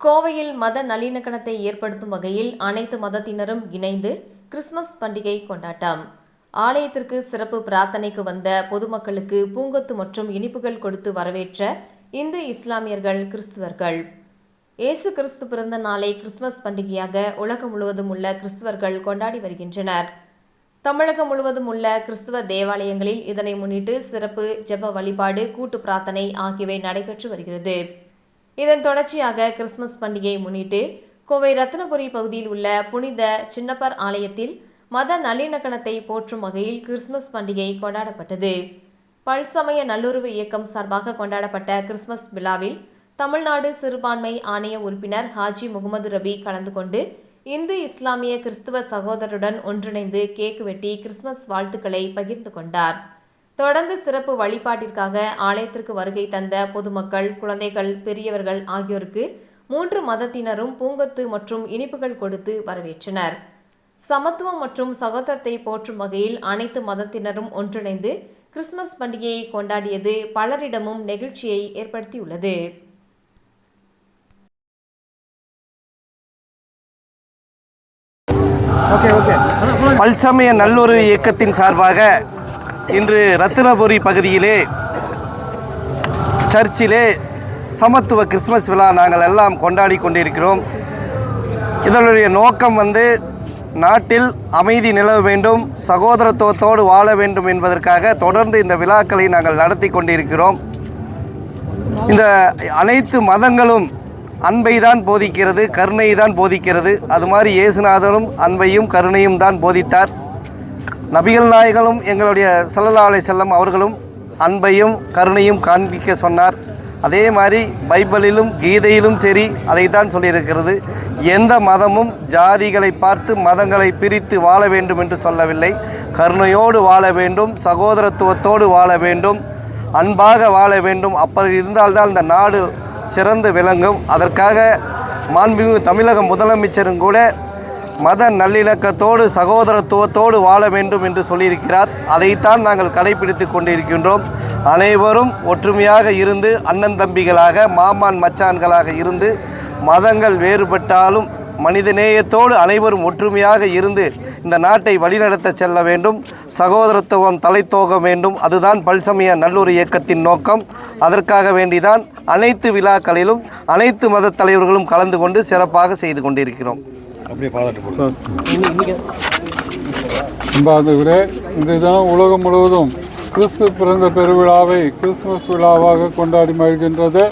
கோவையில் மத நல்லிணக்கணத்தை ஏற்படுத்தும் வகையில் அனைத்து மதத்தினரும் இணைந்து கிறிஸ்துமஸ் பண்டிகை கொண்டாட்டம். ஆலயத்திற்கு சிறப்பு பிரார்த்தனைக்கு வந்த பொதுமக்களுக்கு பூங்கொத்து மற்றும் இனிப்புகள் கொடுத்து வரவேற்ற இந்து இஸ்லாமியர்கள் கிறிஸ்துவர்கள். இயேசு கிறிஸ்து பிறந்த நாளை கிறிஸ்துமஸ் பண்டிகையாக உலகம் முழுவதும் உள்ள கிறிஸ்துவர்கள் கொண்டாடி வருகின்றனர். தமிழகம் முழுவதும் உள்ள கிறிஸ்துவ தேவாலயங்களில் இதனை முன்னிட்டு சிறப்பு ஜெப வழிபாடு கூட்டு பிரார்த்தனை ஆகியவை நடைபெற்று வருகிறது. இதன் தொடர்ச்சியாக கிறிஸ்துமஸ் பண்டிகையை முன்னிட்டு கோவை ரத்னபுரி பகுதியில் உள்ள புனித சின்னப்பர் ஆலயத்தில் மத நல்லிணக்கணத்தை போற்றும் வகையில் கிறிஸ்துமஸ் பண்டிகை கொண்டாடப்பட்டது. பல்சமய நல்லுறவு இயக்கம் சார்பாக கொண்டாடப்பட்ட கிறிஸ்துமஸ் விழாவில் தமிழ்நாடு சிறுபான்மை ஆணைய உறுப்பினர் ஹாஜி முகமது ரபி கலந்து கொண்டு இந்து இஸ்லாமிய கிறிஸ்துவ சகோதரருடன் ஒன்றிணைந்து கேக் வெட்டி கிறிஸ்துமஸ் வாழ்த்துக்களை பகிர்ந்து கொண்டார். தொடர்ந்து சிறப்பு வழிபாட்டிற்காக ஆலயத்திற்கு வருகை தந்த பொதுமக்கள் குழந்தைகள் பெரியவர்கள் ஆகியோருக்கு மூன்று மதத்தினரும் பூங்கொத்து மற்றும் இனிப்புகள் கொடுத்து வரவேற்றனர். சமத்துவம் மற்றும் சகோதரத்தை போற்றும் வகையில் அனைத்து மதத்தினரும் ஒன்றிணைந்து கிறிஸ்துமஸ் பண்டிகையை கொண்டாடியது பலரிடமும் நெகிழ்ச்சியை ஏற்படுத்தியுள்ளது. Okay okay. பல்சமய நல்லுறவு இயக்கத்தின் சார்பாக இன்று ரத்தினபுரி பகுதியிலே சர்ச்சிலே சமத்துவ கிறிஸ்மஸ் விழா நாங்கள் எல்லாம் கொண்டாடி கொண்டிருக்கிறோம். இதனுடைய நோக்கம் வந்து நாட்டில் அமைதி நிலவ வேண்டும் சகோதரத்துவத்தோடு வாழ வேண்டும் என்பதற்காக தொடர்ந்து இந்த விழாக்களை நாங்கள் நடத்தி கொண்டிருக்கிறோம். இந்த அனைத்து மதங்களும் அன்பை தான் போதிக்கிறது கருணை தான் போதிக்கிறது. அது மாதிரி இயேசுநாதனும் அன்பையும் கருணையும் தான் போதித்தார். நபிகள் நாயகனும் எங்களுடைய சல்லல்லா செல்லம் அவர்களும் அன்பையும் கருணையும் காண்பிக்க சொன்னார். அதே மாதிரி பைபிளிலும் கீதையிலும் சரி அதைத்தான் சொல்லியிருக்கிறது. எந்த மதமும் ஜாதிகளை பார்த்து மதங்களை பிரித்து வாழ வேண்டும் என்று சொல்லவில்லை. கருணையோடு வாழ வேண்டும் சகோதரத்துவத்தோடு வாழ வேண்டும் அன்பாக வாழ வேண்டும். அப்படி இருந்தால்தான் இந்த நாடு சிறந்து விளங்கும். அதற்காக மாண்புமிகு தமிழக முதலமைச்சரும் கூட மத நல்லிணக்கத்தோடு சகோதரத்துவத்தோடு வாழ வேண்டும் என்று சொல்லியிருக்கிறார். அதைத்தான் நாங்கள் கடைபிடித்து கொண்டிருக்கின்றோம். அனைவரும் ஒற்றுமையாக இருந்து அண்ணன் தம்பிகளாக மாமான் மச்சான்களாக இருந்து மதங்கள் வேறுபட்டாலும் மனிதநேயத்தோடு அனைவரும் ஒற்றுமையாக இருந்து இந்த நாட்டை வழிநடத்த செல்ல வேண்டும். சகோதரத்துவம் தலைத்தோக வேண்டும். அதுதான் பல்சமய நல்லூர் இயக்கத்தின் நோக்கம். அதற்காக வேண்டிதான் அனைத்து விழாக்களிலும் அனைத்து மத தலைவர்களும் கலந்து கொண்டு சிறப்பாக செய்து கொண்டிருக்கிறோம். அன்பார்ந்தவரே இன்றைய தினம் உலகம் முழுவதும் கிறிஸ்து பிறந்த பெருவிழாவை கிறிஸ்துமஸ் விழாவாக கொண்டாடி மகிழ்கின்றது.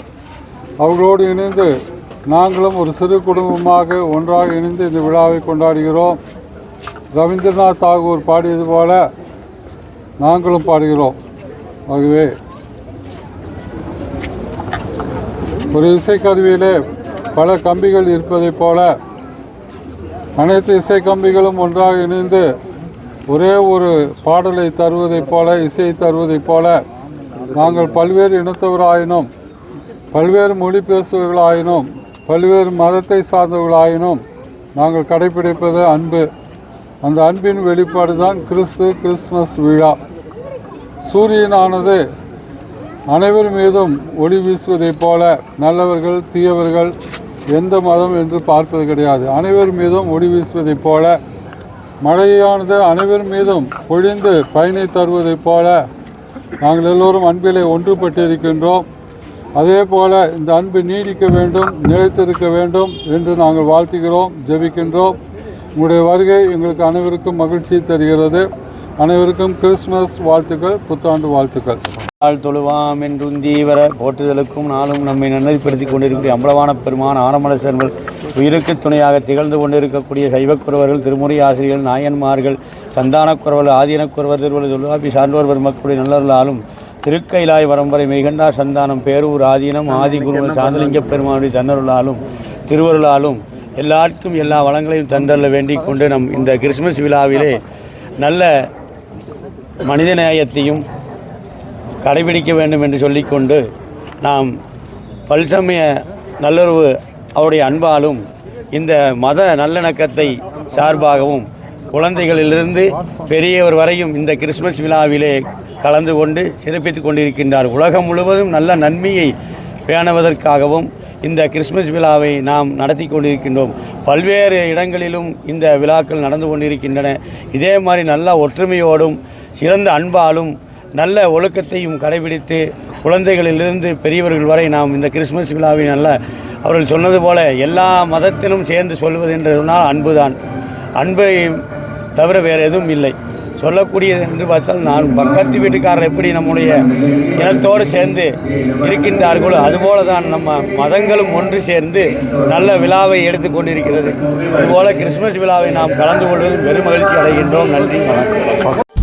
அவர்களோடு இணைந்து நாங்களும் ஒரு சிறு குடும்பமாக ஒன்றாக இணைந்து இந்த விழாவை கொண்டாடுகிறோம். ரவீந்திரநாத் தாகூர் பாடியது போல நாங்களும் பாடுகிறோம். ஆகவே ஒரு இசைக்கருவியிலே பல கம்பிகள் இருப்பதைப் போல அனைத்து இசை கம்பிகளும் ஒன்றாக இணைந்து ஒரே ஒரு பாடலை தருவதைப் போல இசையை தருவதைப் போல நாங்கள் பல்வேறு இனத்தவராயினும். பல்வேறு மொழி பேசுபவர்களாயினும். பல்வேறு மதத்தை சார்ந்தவர்களாயினும். நாங்கள் கடைபிடிப்பது அன்பு. அந்த அன்பின் வெளிப்பாடு தான் கிறிஸ்து கிறிஸ்மஸ் விழா. சூரியனானது அனைவர் மீதும் ஒளி வீசுவதைப் போல நல்லவர்கள் தீயவர்கள் எந்த மதம் என்று பார்ப்பது கிடையாது. அனைவர் மீதும் ஒளி வீசுவதைப் போல மழையானது அனைவர் மீதும் பொழிந்து பயனை தருவதைப் போல நாங்கள் எல்லோரும் அன்பிலே ஒன்றுபட்டிருக்கின்றோம். அதே போல இந்த அன்பு நீடிக்க வேண்டும் நிலைத்திருக்க வேண்டும் என்று நாங்கள் வாழ்த்துகிறோம் ஜெபிக்கின்றோம். உங்களுடைய வருகை எங்களுக்கு அனைவருக்கும் மகிழ்ச்சி தருகிறது. அனைவருக்கும் கிறிஸ்மஸ் வாழ்த்துக்கள் புத்தாண்டு வாழ்த்துக்கள். ஆள் தொழுவாம் என்றுந்தீவர போற்றுதலுக்கும் நாளும் நம்மை நன்னதிப்படுத்தி கொண்டிருக்கிற அம்பலவான பெருமான் ஆரம்பல சேர்மல் உயிருக்கு துணையாக திகழ்ந்து கொண்டிருக்கக்கூடிய சைவக்குறவர்கள் திருமுறை ஆசிரியர்கள் நாயன்மார்கள் சந்தானக்குறவர்கள் ஆதீனக்குறவர் திருவள்ளுவர் தொழுவாபி சான்றோர் பெருமக்களுடைய நல்லவர்களாலும் திருக்கைலாய் வரம்பரை மிகண்டா சந்தானம் பேரூர் ஆதீனம் ஆதிகுரு சாந்தலிங்க பெருமானுடைய தன்னருளாலும் திருவருளாலும் எல்லாருக்கும் எல்லா வளங்களையும் தந்தள்ள வேண்டிக் கொண்டு நம் இந்த கிறிஸ்துமஸ் விழாவிலே நல்ல மனித நேயத்தையும் கடைபிடிக்க வேண்டும் என்று சொல்லிக்கொண்டு நாம் பல்சமய நல்லுறவு அவருடைய அன்பாலும் இந்த மத நல்லிணக்கத்தை சார்பாகவும் குழந்தைகளிலிருந்து பெரியவர் வரையும் இந்த கிறிஸ்மஸ் விழாவிலே கலந்து கொண்டு சிறப்பித்துக் கொண்டிருக்கின்றார். உலகம் முழுவதும் நல்ல நன்மையை பேணுவதற்காகவும் இந்த கிறிஸ்மஸ் விழாவை நாம் நடத்தி கொண்டிருக்கின்றோம். பல்வேறு இடங்களிலும் இந்த விழாக்கள் நடந்து கொண்டிருக்கின்றன. இதே மாதிரி நல்ல ஒற்றுமையோடும் சிறந்த அன்பாலும் நல்ல ஒழுக்கத்தையும் கடைபிடித்து குழந்தைகளிலிருந்து பெரியவர்கள் வரை நாம் இந்த கிறிஸ்மஸ் விழாவை நல்ல அவர்கள் சொன்னது போல எல்லா மதத்திலும் சேர்ந்து சொல்வது என்று சொன்னால் அன்புதான். அன்பை தவிர வேறு எதுவும் இல்லை. சொல்லக்கூடியது என்று பார்த்தால் நான் பக்கத்து வீட்டுக்காரர் எப்படி நம்முடைய இனத்தோடு சேர்ந்து இருக்கின்றார்களோ அதுபோல தான் நம்ம மதங்களும் ஒன்று சேர்ந்து நல்ல விழாவை எடுத்துக்கொண்டிருக்கிறது அதுபோல கிறிஸ்மஸ் விழாவை நாம் கலந்து கொள்வதில் பெரும் மகிழ்ச்சி அடைகின்றோம். நன்றி வணக்கம்.